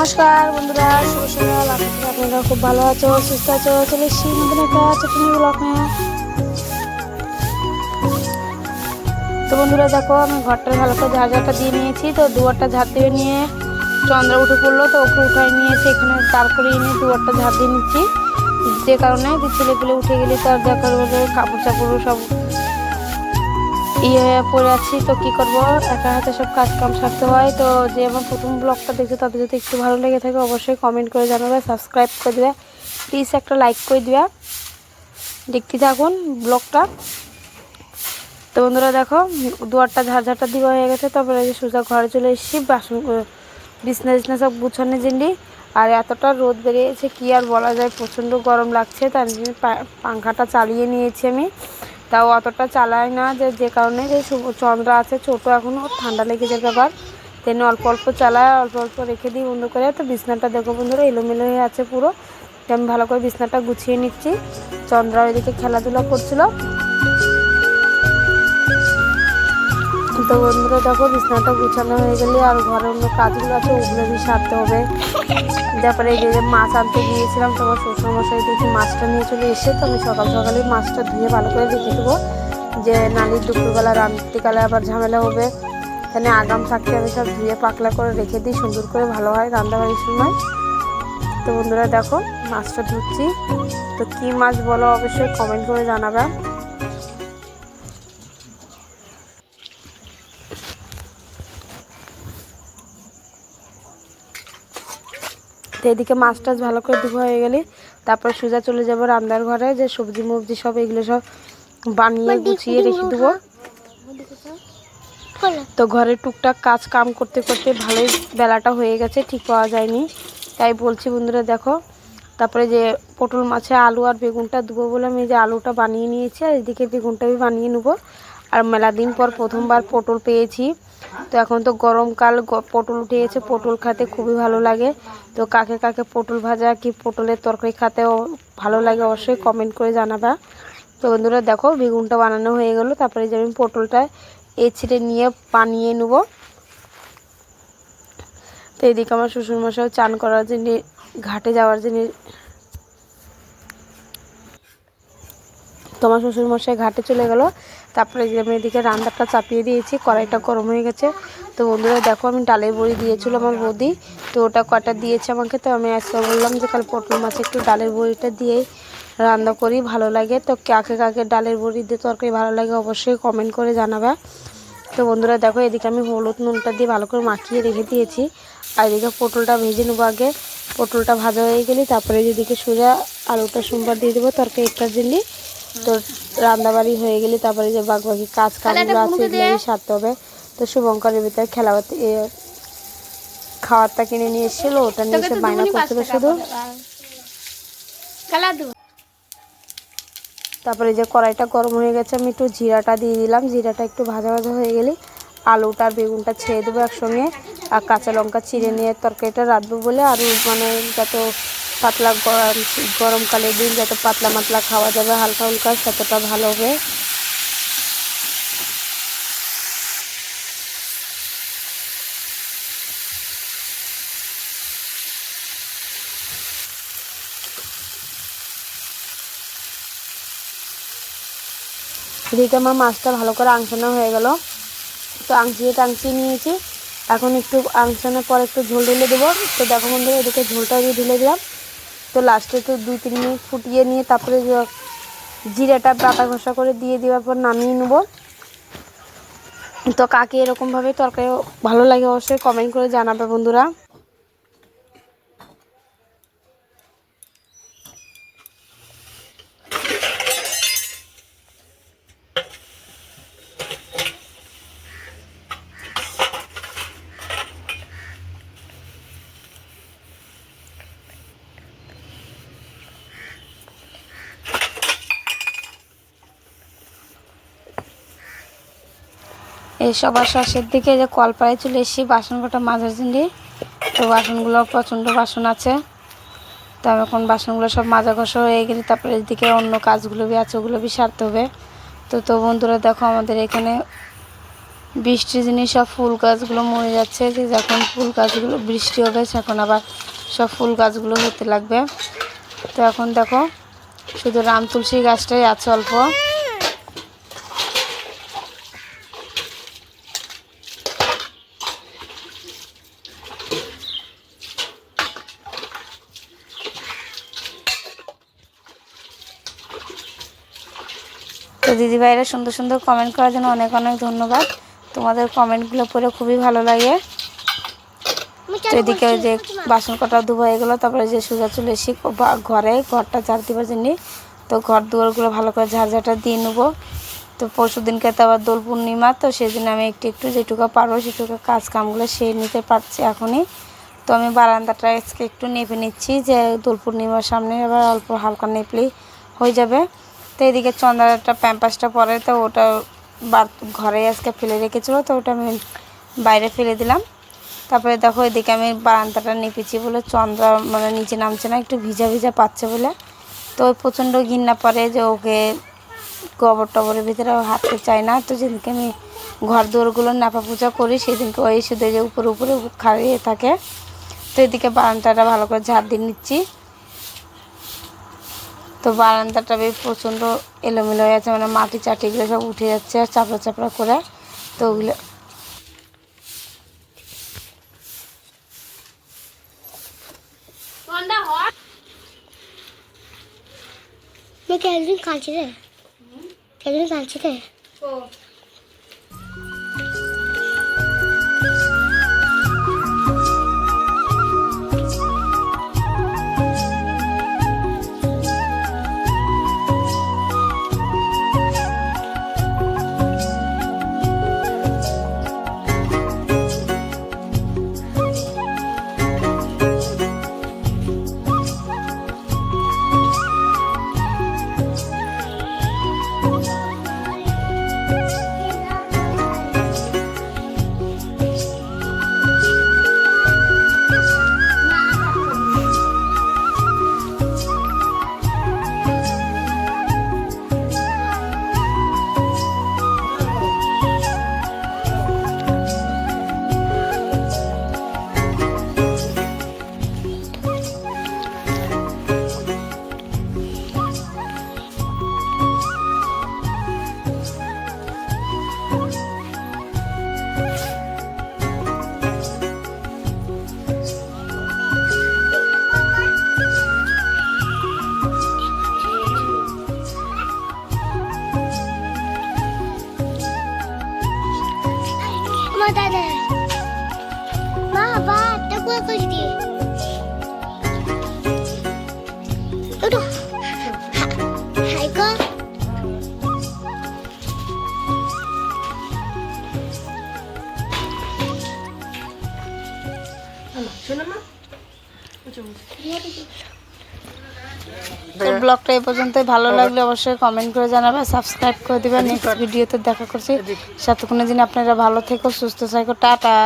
নমস্কার বন্ধুরা আপনারা খুব ভালো আছো, সুস্থ আছো। চলে তো বন্ধুরা, দেখো, আমি ঘরটা ভালো করে ঝাড় ঝাড়টা দিয়ে নিয়েছি। তো দুয়ারটা ঝাড় দিয়ে নিয়ে চন্দ্র উঠে পড়ল, তো ওকে উঠাই নিয়েছি। এখানে দাঁড় করিয়ে নিয়ে দুয়ারটা ঝাড় দিয়ে নিচ্ছি। যে কারণে যে ছেলেপিলে উঠে গেলে তো আর দেখার কাপড় চাপড় সব ইয়ে পড়ে আছি, তো কি করব? একা হাতে সব কাজ কাম সারতে হয়, তো যে আমার প্রথম ব্লগটা দেখছে তাদের যদি একটু ভালো লেগে থাকে অবশ্যই কমেন্ট করে জানাবে সাবস্ক্রাইব করে দেবে। প্লিজ একটা লাইক করে দিবে। দেখতে থাকুন ব্লগটা। তো বন্ধুরা দেখো, দুয়ারটা ঝাড়ঝাড়টা দিবা হয়ে গেছে, তারপরে যে সোজা ঘরে চলে এসেছি, বাসন বিছনা বিছনা সব গুছানো জিন্দি। আর এতটা রোদ বেরিয়েছে, কি আর বলা যায়, প্রচণ্ড গরম লাগছে, তার জন্য পা- পাংখাটা চালিয়ে নিয়েছি আমি। তাও অতটা চালায় না যে যে কারণে যে চন্দ্র আছে, ছোট এখনও ঠান্ডা লেগে যাবে ব্যাপার তেমনি অল্প অল্প চালায়, অল্প অল্প রেখে দিই বন্ধু করে। তো বিছনাটা দেখো বন্ধুরা, এলোমেলো হয়ে আছে পুরো। আমি ভালো করে বিছনাটা গুছিয়ে নিচ্ছি। চন্দ্রা ওইদিকে খেলাধুলা করছিল। তো বন্ধুরা দেখো বিছনাটা গুছানো হয়ে গেলে আর ঘরে অন্য কাজগুলো আছে, ওগুলো সারতে হবে। তারপরে যে মাছ আনতে গিয়েছিলাম, তোমার শ্বশুরমশাই দেখি মাছটা নিয়ে চলে এসে তো আমি সকাল সকালে মাছটা ধুয়ে ভালো করে রেখে দেবো। যে নালির দুপুরবেলা রান্তিকালে আবার ঝামেলা হবে, এখানে আগাম থাকতে আমি সব ধুয়ে পাকলা করে রেখে দিই, সুন্দর করে ভালো হয় রান্নাবাড়ির সময়। তো বন্ধুরা দেখো, মাছটা ধুচ্ছি। তো কী মাছ বলো অবশ্যই কমেন্ট করে জানাবে। তো এদিকে মাছ টাছ ভালো করে ধোয়া হয়ে গেলে তারপর সোজা চলে যাব রান্নার ঘরে যে সবজি মবজি সব এগুলো সব বানিয়ে গুছিয়ে রেখে দেবো। তো ঘরে টুকটাক কাজ কাম করতে করতে ভালোই বেলাটা হয়ে গেছে ঠিক পাওয়া যায়নি। তাই বলছি বন্ধুরা দেখো তারপরে যে পটল মাছে আলু আর বেগুনটা দেবো বলে আমি যে আলুটা বানিয়ে নিয়েছি আর এদিকে বেগুনটা আমি বানিয়ে নেব। আর মেলা দিন পর প্রথমবার পটল পেয়েছি। তো এখন তো গরমকাল পটল উঠে গেছে, পটল খেতে খুবই ভালো লাগে। তো কাকে কাকে পটল ভাজা কি পটলের তরকারি খেতেও ভালো লাগে অবশ্যই কমেন্ট করে জানাবা। তো বন্ধুরা দেখো, বেগুনটা বানানো হয়ে গেলো, তারপরে যে আমি পটলটা এছিড়ে নিয়ে বানিয়ে নেব। তো এদিকে আমার শ্বশুরমশাই চান করার জন্য, ঘাটে যাওয়ার জন্য। তোমার শ্বশুরমশাই ঘাটে চলে গেল। তারপরে যে আমি এদিকে রান্নাটা চাপিয়ে দিয়েছি, কড়াইটা গরম হয়ে গেছে। তো বন্ধুরা, দেখো আমি ডালের বড়ি দিয়েছিল আমার বৌদি, তো ওটা কটা দিয়েছে আমাকে, তো আমি আজকে বললাম যে কাল পটল মাছে একটু ডালের বড়িটা দিয়েই রান্না করি, ভালো লাগে। তো কাকে কাকে ডালের বড়ি দিয়ে তরকারি ভালো লাগে অবশ্যই কমেন্ট করে জানাবে। তো বন্ধুরা, দেখো এদিকে আমি হলুদ নুনটা দিয়ে ভালো করে মাখিয়ে রেখে দিয়েছি। আর এদিকে পটলটা ভেজে নেব আগে। পটলটা ভাজা হয়ে গেলে তারপরে যেদিকে সোজা আলুটা সোমবার দিয়ে দেবো তরকারিটার জন্য তো রান্নাবাড়ি হয়ে গেলে তারপরে যে বাকি বাকি কাজ কাজগুলো আছে এগুলো সারতে হবে। তো শুভঙ্করের ভিতরে খেলাবাতে এ খাবারটা কিনে নিয়ে এসেছিল ওটা নিয়ে এসে বায়না করছিল শুধু। তারপরে যে কড়াইটা গরম হয়ে গেছে আমি একটু জিরাটা দিয়ে দিলাম। জিরাটা একটু ভাজা ভাজা হয়ে গেলে আলুটা বেগুনটা ছেড়ে দেবো একসঙ্গে। আর কাঁচা লঙ্কা চিড়ে নিয়ে তরকারিটা রাঁধবো বলে আর মানে যত পাতলা গরম গরমকালের দিন যত পাতলা মাতলা খাওয়া যাবে, হালকা হালকা ততটা ভালো হবে। এদিকে আমার মাছটা ভালো করে আংসানো হয়ে গেল। তো আংসিয়ে টাংসিয়ে নিয়েছি। এখন একটু আংসানোর পর একটু ঝোল ঢেলে দেবো। তো দেখো বন্ধু এদিকে ঝোলটা দিয়ে ঢেলে দিলাম। তো লাস্টে তো দুই, তিন মিনিট ফুটিয়ে নিয়ে তারপরে জিরাটা, বাটা ঘষা করে দিয়ে দেওয়ার পর নামিয়ে নেব। তো কাকে এরকমভাবে তরকারি ভালো লাগে অবশ্যই কমেন্ট করে জানাবে বন্ধুরা। এই সবার শেষের দিকে যে কলপাড়ায় চলে এসেছি বাসন কটা মাজার জন্য তো বাসনগুলো প্রচণ্ড বাসন আছে। তো এখন বাসনগুলো সব মাজা ঘষা হয়ে গেলে তারপরে এদিকে অন্য কাজগুলো বি আছে, ওগুলো বি সারতে হবে। তো তো বন্ধুরা দেখো আমাদের এখানে বৃষ্টির জিনিস সব ফুল গাছগুলো মরে যাচ্ছে। যে যখন ফুল গাছগুলো বৃষ্টি হবে তখন আবার সব ফুল গাছগুলো হতে লাগবে। তো এখন দেখো, শুধু রাম তুলসী গাছটাই আছে অল্প। তো দিদিভাইরা সুন্দর সুন্দর কমেন্ট করার জন্য অনেক অনেক ধন্যবাদ। তোমাদের কমেন্টগুলো পড়ে খুবই ভালো লাগে। তো এদিকে ওই যে বাসন কটা ধোয়া হয়ে গেলো তারপরে যে সোজা চলে এসে ঘরে ঘরটা ঝাড় দিবার জন্য। তো ঘর দুয়ারগুলো ভালো করে ঝাড় ঝাঁটা দিয়ে নেব। তো পরশু দিনকে তো আবার দোল পূর্ণিমা তো জন্য আমি একটু একটু যেটুকু পারব সেটুকু কাজ কামগুলো সেরে নিতে পারছি এখনই। তো আমি বারান্দাটা আজকে একটু নেপে নিচ্ছি যে দোল পূর্ণিমার সামনে আবার অল্প হালকা নেপলেই হয়ে যাবে। তো এদিকে চন্দ্রাটা প্যাম্পাসটা পরে তো ওটা ঘরে আজকে ফেলে রেখেছিলো, তো ওটা আমি বাইরে ফেলে দিলাম। তারপরে দেখো এদিকে আমি বারান্দাটা নেপেছি বলে চন্দ্রা মানে নিচে নামছে না, একটু ভিজা ভিজা পাচ্ছে বলে। তো ওই প্রচণ্ড ঘিন্না পরে যে ওকে গোবর টবরের ভিতরে হাঁটতে চায় না। তো যেদিনকে আমি ঘর দুয়ারগুলো নাপা পূজা করি, সেদিনকে ওই শুধু যে উপরে উপরে খাড়িয়ে থাকে। তো এদিকে বারান্দাটা ভালো করে ঝাড় দিয়ে নিচ্ছি। তো বারান্দাটা বেশ প্রচণ্ড এলোমেলো হয়ে আছে মানে মাটি চাটিগুলো সব উঠে যাচ্ছে আর চাপড়া চাপড়া করে তো ওগুলো কাঁচি রে? কাঁচি রে? তো ব্লগটা এই পর্যন্তই। ভালো লাগলে অবশ্যই কমেন্ট করে জানাবে সাবস্ক্রাইব করে দেবে। নেক্সট ভিডিওতে দেখা করছি। সাতক্ষণের দিন আপনারা ভালো থেকো সুস্থ থাকো টাটা।